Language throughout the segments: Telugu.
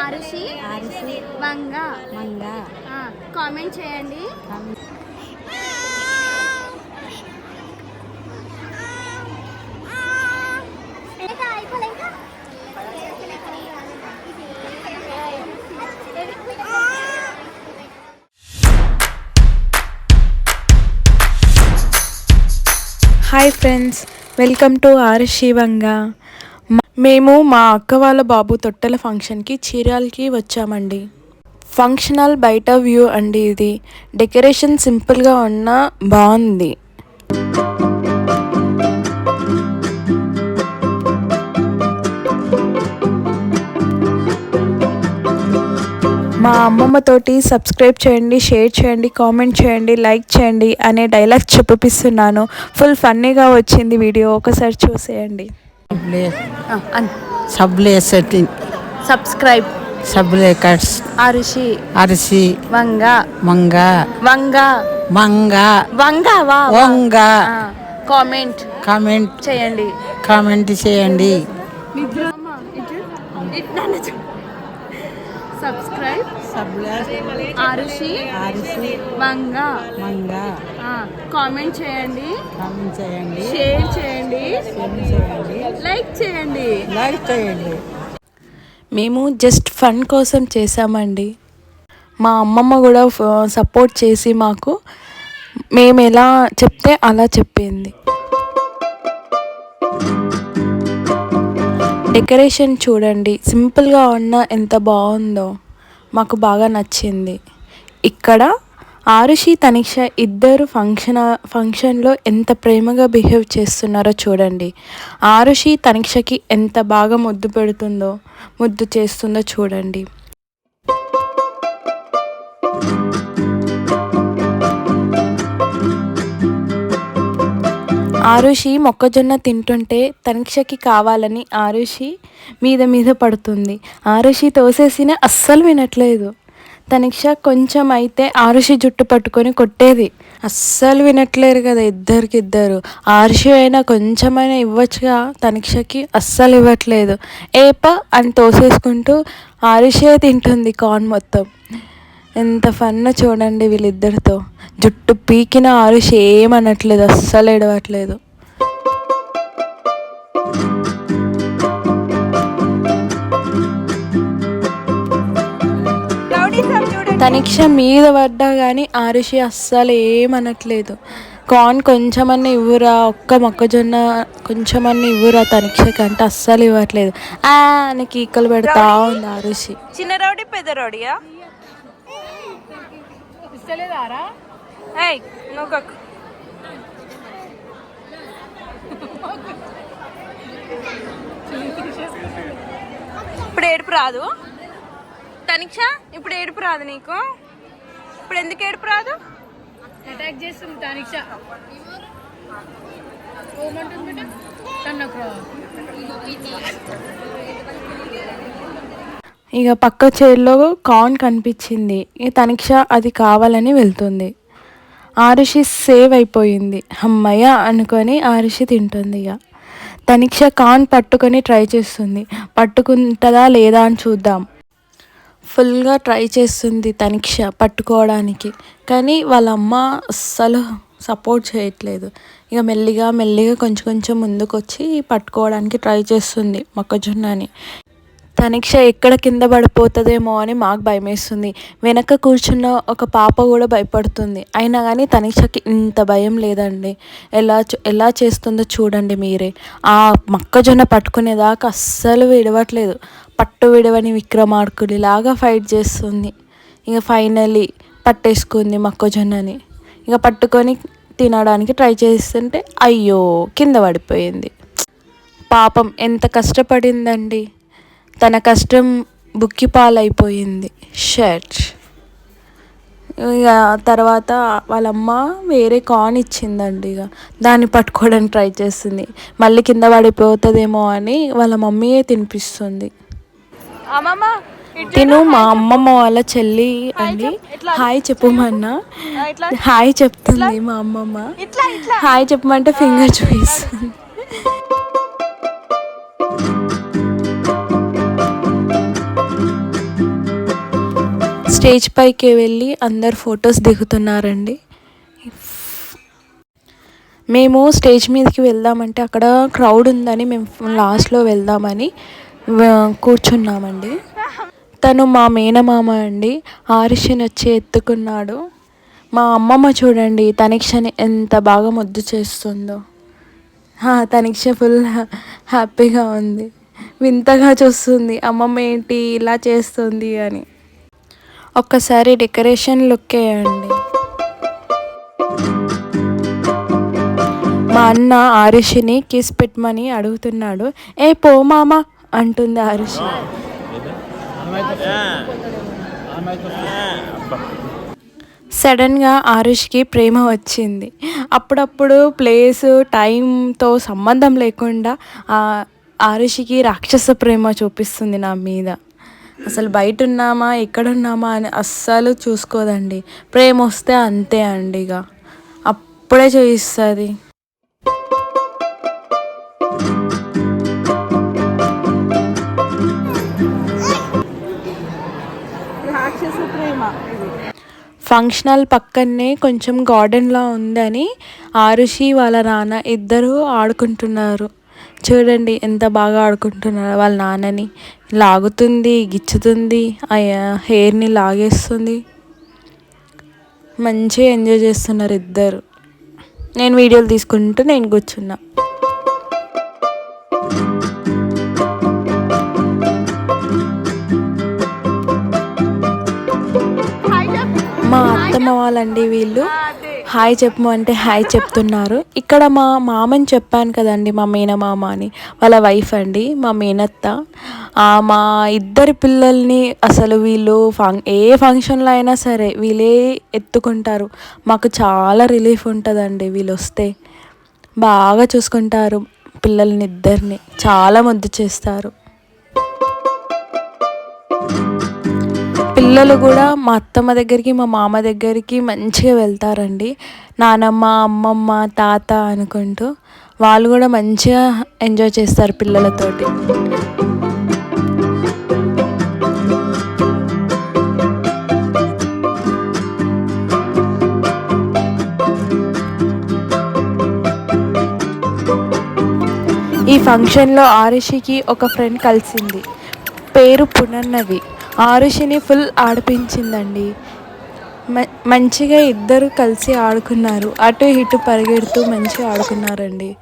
ఆరుషి ఆర్సి వంగ. మంగ ఆ, కామెంట్ చేయండి. హాయ్ ఫ్రెండ్స్ వెల్కమ్ టు ఆర్ శివంగా మేము మా అక్క వాళ్ళ బాబు తొట్టెల ఫంక్షన్కి చీరాలకి వచ్చామండి. ఫంక్షనల్ బయట వ్యూ అండి ఇది. డెకరేషన్ సింపుల్గా ఉన్న బాగుంది. మా అమ్మమ్మ తోటి సబ్స్క్రైబ్ చేయండి షేర్ చేయండి కామెంట్ చేయండి లైక్ చేయండి అనే డైలాగ్ చెప్పిస్తున్నాను ఫుల్ ఫన్నీగా వచ్చింది వీడియో. ఒకసారి చూసేయండి. సబ్లే సబ్లే సెట్టింగ్ సబ్స్క్రైబ్ సబ్లే కట్స్ ఆరుషి అరిసి వంగ. మంగ వంగ మంగ వంగ. వంగ కామెంట్. కామెంట్. చేయండి. కామెంట్ చేయండి. సబ్స్క్రైబ్. ఆరుషి అరిసి వంగ. మంగ కామెంట్ చేయండి. కామెంట్ చేయండి. షేర్ చేయండి. చేయండి. లైక్ చేయండి. లైక్ చేయండి. మేము జస్ట్ ఫన్ కోసం చేసామండి మా అమ్మమ్మ కూడా సపోర్ట్ చేసి మాకు మేము ఎలా చెప్తే అలా చెప్పింది. డెకరేషన్ చూడండి సింపుల్గా ఉన్న ఎంత బాగుందో మాకు బాగా నచ్చింది. ఇక్కడ ఆరుషి తనిక్ష ఇద్దరు ఫంక్షన్ ఫంక్షన్లో ఎంత ప్రేమగా బిహేవ్ చేస్తున్నారో చూడండి. ఆరుషి తనిక్షకి ఎంత బాగా ముద్దు పెడుతుందో ముద్దు చేస్తుందో చూడండి. ఆరుషి మొక్కజొన్న తింటుంటే తనిక్షకి కావాలని ఆరుషి మీద మీద పడుతుంది. ఆరుషి తోసేసిన అస్సలు వినట్లేదు. తనిక్ష కొంచెం అయితే ఆరుషి జుట్టు పట్టుకొని కొట్టేది. అస్సలు వినట్లేరు కదా ఇద్దరికి ఇద్దరు ఆరుషి అయినా కొంచెమైనా ఇవ్వచ్చుగా? తనిక్షకి అస్సలు ఇవ్వట్లేదు. ఏప అని తోసేసుకుంటూ ఆరుషే తింటుంది కార్న్ మొత్తం. ఎంత ఫన్ చూడండి వీళ్ళిద్దరితో. జుట్టు పీకిన ఆరుషి ఏమనట్లేదు అస్సలు ఏడవట్లేదు. తనిక్ష మీద పడ్డా కానీ ఆరుషి అస్సలు ఏమనట్లేదు. కార్న్ కొంచెమన్నా ఇవ్వురా ఒక్క మొక్కజొన్న కొంచెమన్నా ఇవ్వురా తనిక్షకి అంటే అస్సలు ఇవ్వట్లేదు. ఆ అని కీకలు పెడతా ఉంది ఆరుషి చిన్న రౌడీ పెద్ద రౌడీయా? ఇప్పుడు ఏడుపు రాదు? తనిక్ష ఇప్పుడు ఏడుపు రాదు నీకు? ఇప్పుడు ఎందుకు ఏడుపు రాదు? అటాక్ చేస్తుంది తానిక్ష ఇక పక్క చైర్లో కార్న్ కనిపించింది. ఇక తనిక్ష అది కావాలని వెళ్తుంది. ఆరుషి సేవ్ అయిపోయింది. అమ్మయ్య అనుకొని ఆరుషి తింటుంది ఇక. తనిక్ష కార్న్ పట్టుకొని ట్రై చేస్తుంది. పట్టుకుంటుందా లేదా అని చూద్దాం. ఫుల్గా ట్రై చేస్తుంది తనిక్ష పట్టుకోవడానికి. కానీ వాళ్ళ అమ్మ అస్సలు సపోర్ట్ చేయట్లేదు. ఇక మెల్లిగా మెల్లిగా కొంచెం కొంచెం ముందుకు వచ్చి పట్టుకోవడానికి ట్రై చేస్తుంది మొక్కజొన్నని. తనిక్ష ఎక్కడ కింద పడిపోతుందేమో అని మాకు భయమేస్తుంది. వెనక కూర్చున్న ఒక పాప కూడా భయపడుతుంది. అయినా కానీ తనిక్షకి ఇంత భయం లేదండి. ఎలా చూ- ఎలా చేస్తుందో చూడండి మీరే. ఆ మొక్కజొన్న పట్టుకునేదాకా అస్సలు విడవట్లేదు. పట్టు విడవని విక్రమార్కుడిలాగా ఫైట్ చేస్తుంది. ఇక ఫైనలీ పట్టేసుకుంది మొక్కజొన్నని. ఇక పట్టుకొని తినడానికి ట్రై చేస్తుంటే అయ్యో కింద పడిపోయింది. పాపం ఎంత కష్టపడిందండి. తన కష్టం బుక్కి పాలైపోయింది. షర్ట్ ఇక తర్వాత వాళ్ళమ్మ వేరే కాన్ ఇచ్చిందండి ఇక. దాన్ని పట్టుకోవడానికి ట్రై చేస్తుంది. మళ్ళీ కింద పడిపోతుందేమో అని వాళ్ళ మమ్మీయే తినిపిస్తుంది. తిను మా అమ్మమ్మ వాళ్ళ చెల్లి అండి. హాయ్ చెప్పమన్నా. హాయ్ చెప్తుంది మా అమ్మమ్మ. హాయ్ చెప్పమంటే ఫింగర్ చూపిస్తుంది. స్టేజ్ పైకి వెళ్ళి అందరు ఫొటోస్ దిగుతున్నారండి. మేము స్టేజ్ మీదకి వెళ్దామంటే అక్కడ క్రౌడ్ ఉందని మేము లాస్ట్లో వెళ్దామని కూర్చున్నామండి. తను మా మేనమామ అండి. ఆరిషిని వచ్చి ఎత్తుకున్నాడు. మా అమ్మమ్మ చూడండి తనిక్షని ఎంత బాగా ముద్దు చేస్తుందో. తనిక్ష ఫుల్ హ్యాపీగా ఉంది. వింతగా చూస్తుంది. అమ్మమ్మ ఏంటి ఇలా చేస్తుంది అని. ఒక్కసారి డెకరేషన్ లుక్ వేయండి మా అన్న ఆరుషిని కిస్ పెట్టమని అడుగుతున్నాడు. ఏ పో మామ అంటుంది ఆరుషి. సడన్గా ఆరుష్కి ప్రేమ వచ్చింది. అప్పుడప్పుడు ప్లేస్ టైంతో సంబంధం లేకుండా ఆరుషికి రాక్షస ప్రేమ చూపిస్తుంది నా మీద. అసలు బయట ఉన్నామా ఎక్కడ ఉన్నామా అని అస్సలు చూసుకోదండి. ప్రేమ వస్తే అంతే అండి ఇక అప్పుడే చూపిస్తుంది. రాక్షస ప్రేమ ఫంక్షనల్ పక్కనే కొంచెం గార్డెన్లా ఉందని ఆరుషి వాళ్ళ నాన్న ఇద్దరు ఆడుకుంటున్నారు. చూడండి ఎంత బాగా ఆడుకుంటున్నారు వాళ్ళ నాన్నని. లాగుతుంది గిచ్చుతుంది ఆ హెయిర్ని లాగేస్తుంది. మంచిగా ఎంజాయ్ చేస్తున్నారు ఇద్దరు. నేను వీడియోలు తీసుకుంటూ నేను కూర్చున్నా. మా అత్తమ్మ వాళ్ళండి వీళ్ళు. హాయ్ చెప్పు అంటే హాయ్ చెప్తున్నారు. ఇక్కడ మా మామని చెప్పాను కదండి మా మేనమామ అని. వాళ్ళ వైఫ్ అండి మా మేనత్త. మా ఇద్దరి పిల్లల్ని అసలు వీళ్ళు ఫం ఏ ఫంక్షన్లో అయినా సరే వీళ్ళే ఎత్తుకుంటారు. మాకు చాలా రిలీఫ్ ఉంటుందండి వీళ్ళు వస్తే. బాగా చూసుకుంటారు పిల్లల్ని ఇద్దరిని. చాలా ముద్దు చేస్తారు. పిల్లలు కూడా మా అత్తమ్మ దగ్గరికి మా మామ దగ్గరికి మంచిగా వెళ్తారండి. నానమ్మ అమ్మమ్మ తాత అనుకుంటూ వాళ్ళు కూడా మంచిగా ఎంజాయ్ చేస్తారు పిల్లలతోటి. ఈ ఫంక్షన్లో ఆరిషికి ఒక ఫ్రెండ్ కలిసింది. పేరు పునర్నవి ఆరుషిని ఫుల్ ఆడిపించిందండి. మ- మంచిగా ఇద్దరు కలిసి ఆడుకున్నారు. అటు ఇటు పరిగెడుతూ మంచిగా ఆడుకున్నారండి.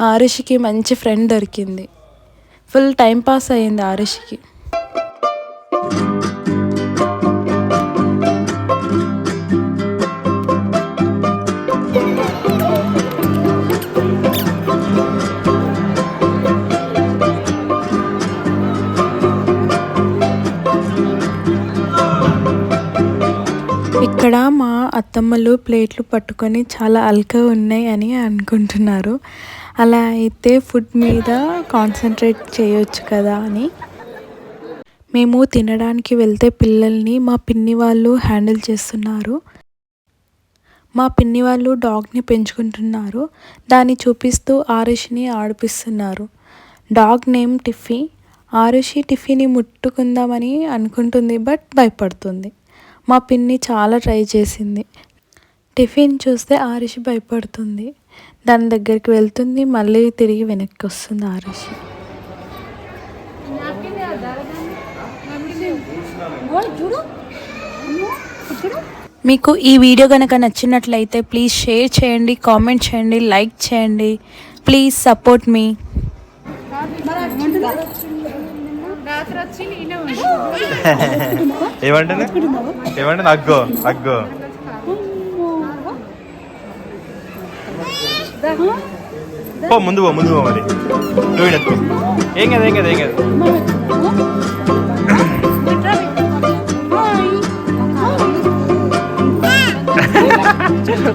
ఆరుషికి మంచి ఫ్రెండ్ దొరికింది. ఫుల్ టైం పాస్ అయ్యింది ఆరుషికి. అత్తమ్మలు ప్లేట్లు పట్టుకొని చాలా అల్కగా ఉన్నాయి అని అనుకుంటున్నారు. అలా అయితే ఫుడ్ మీద కాన్సన్ట్రేట్ చేయొచ్చు కదా అని. మేము తినడానికి వెళ్తే పిల్లల్ని మా పిన్ని వాళ్ళు హ్యాండిల్ చేస్తున్నారు. మా పిన్ని వాళ్ళు డాగ్ని పెంచుకుంటున్నారు. దాన్ని చూపిస్తూ ఆరుషిని ఆడిపిస్తున్నారు. Dog name Tiffy. ఆరుషి టిఫీని ముట్టుకుందామని అనుకుంటుంది బట్ భయపడుతుంది. మా పిన్ని చాలా ట్రై చేసింది. టిఫిన్ చూస్తే ఆరుషి భయపడుతుంది. దాని దగ్గరికి వెళ్తుంది మళ్ళీ తిరిగి వెనక్కి వస్తుంది ఆరుషి. మీకు ఈ వీడియో కనుక నచ్చినట్లయితే ప్లీజ్ షేర్ చేయండి కామెంట్ చేయండి లైక్ చేయండి. ప్లీజ్ సపోర్ట్ మీ ఏమంటే ఏమంటే అగ్గో అగ్గో పో ముందు పో ముందు పో మరి. నువ్వు ఎత్తుకో ఏం కదా ఏం కదా ఏం కదా.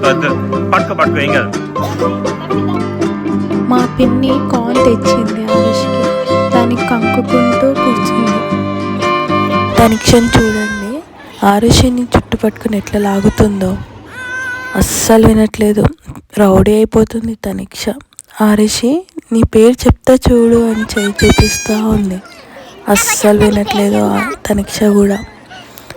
వద్దు. పట్టుకో పట్టుకో ఏం కాదు. మా పిన్ని కాన్ తెచ్చింది ఆరుషికి దానికి కంకుకుంటూ కూర్చుంది. తనిక్షని చూడండి. ఆరుషిని చుట్టు పట్టుకుని ఎట్లా లాగుతుందో. అస్సలు వినట్లేదు. రౌడీ అయిపోతుంది తనిక్ష. ఆరుషి నీ పేరు చెప్తా చూడు అని చేయి చూపిస్తూ ఉంది. అస్సలు వినట్లేదు ఆ తనిక్ష కూడా.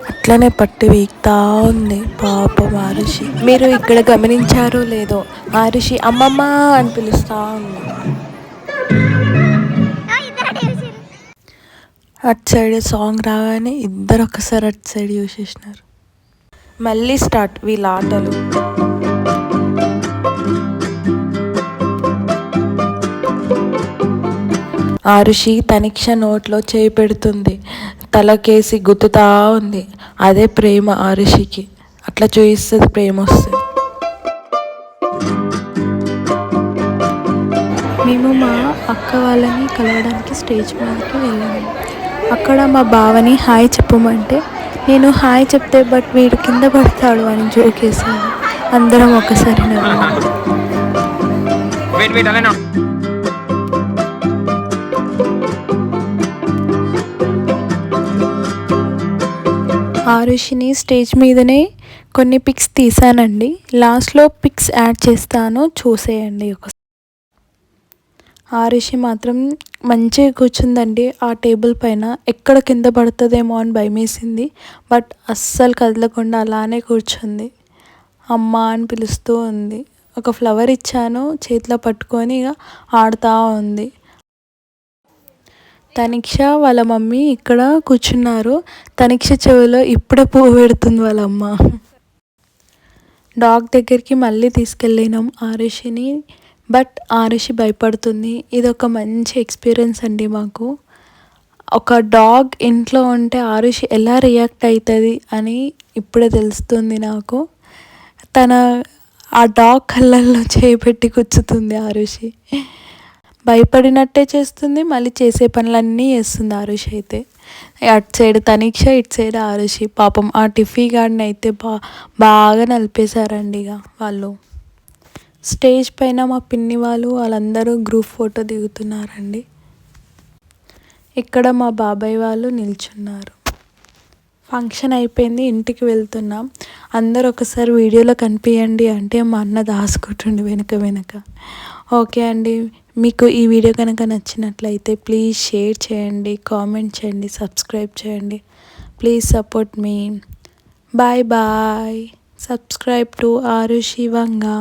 అట్లనే పట్టి వీక్తా ఉంది పాపం ఆరుషి. మీరు ఇక్కడ గమనించారో లేదో ఆరుషి అమ్మమ్మ అని పిలుస్తూ ఉంది. అటు సైడ్ సాంగ్ రాగానే ఇద్దరు ఒకసారి అటు సైడ్ చూసేసినారు. మళ్ళీ స్టార్ట్ వీళ్ళ ఆటలు. ఆరుషి తనిక్ష నోట్లో చేయి పెడుతుంది. తలకేసి గుద్దుతా ఉంది. అదే ప్రేమ ఆరుషికి అట్లా చూయిస్తుంది ప్రేమ వస్తుంది. మేము మా అక్క వాళ్ళని కలవడానికి స్టేజ్ మీదకి వెళ్ళాము. అక్కడ మా బావని హాయ్ చెప్పమంటే నేను హాయ్ చెప్తే బట్ వీడు కింద పడతాడు అని జోకేసాను అందరం ఒకసారి నవ్వాము. ఆరుషిని స్టేజ్ మీదనే కొన్ని పిక్స్ తీసానండి లాస్ట్లో పిక్స్ యాడ్ చేస్తాను. చూసేయండి ఒక ఆరుషి మాత్రం మంచిగా కూర్చుందండి. ఆ టేబుల్ పైన ఎక్కడ కింద పడుతుందేమో అని భయమేసింది. బట్ అస్సలు కదలకుండా అలానే కూర్చుంది. అమ్మ అని పిలుస్తూ ఉంది. ఒక ఫ్లవర్ ఇచ్చాను. చేతిలో పట్టుకొని ఇక ఆడుతూ ఉంది. తనిక్ష వాళ్ళ మమ్మీ ఇక్కడ కూర్చున్నారు. తనిక్ష చెవిలో ఇప్పుడే పువ్వు పెడుతుంది వాళ్ళ అమ్మ. డాగ్ దగ్గరికి మళ్ళీ తీసుకెళ్ళినాం ఆరుషిని. బట్ ఆరుషి భయపడుతుంది. ఇది ఒక మంచి ఎక్స్పీరియన్స్ అండి మాకు. ఒక డాగ్ ఇంట్లో ఉంటే ఆరుషి ఎలా రియాక్ట్ అవుతుంది అని ఇప్పుడే తెలుస్తుంది నాకు. తన ఆ డాగ్ కళ్ళల్లో చేపెట్టి కూర్చుతుంది ఆరుషి. భయపడినట్టే చేస్తుంది మళ్ళీ చేసే పనులన్నీ చేస్తుంది ఆరుషి అయితే. అటు సైడ్ తనిక్ష ఇటు సైడ్ ఆరుషి. పాపం ఆ టిఫీ గాడిని అయితే బా బాగా నలిపేశారండి ఇక వాళ్ళు. స్టేజ్ పైన మా పిన్ని వాళ్ళు వాళ్ళందరూ గ్రూప్ ఫోటో దిగుతున్నారండి. ఇక్కడ మా బాబాయ్ వాళ్ళు నిల్చున్నారు. ఫంక్షన్ అయిపోయింది ఇంటికి వెళ్తున్నాం. అందరు ఒకసారి వీడియోలో కనిపించండి అంటే మా అన్న దాసుకుంటుండే వెనక వెనక. ఓకే అండి. మీకు ఈ వీడియో కనుక నచ్చినట్లయితే ప్లీజ్ షేర్ చేయండి కామెంట్ చేయండి సబ్స్క్రైబ్ చేయండి. ప్లీజ్ సపోర్ట్ మీ బాయ్ బాయ్ సబ్స్క్రైబ్ టు ఆరు శివంగా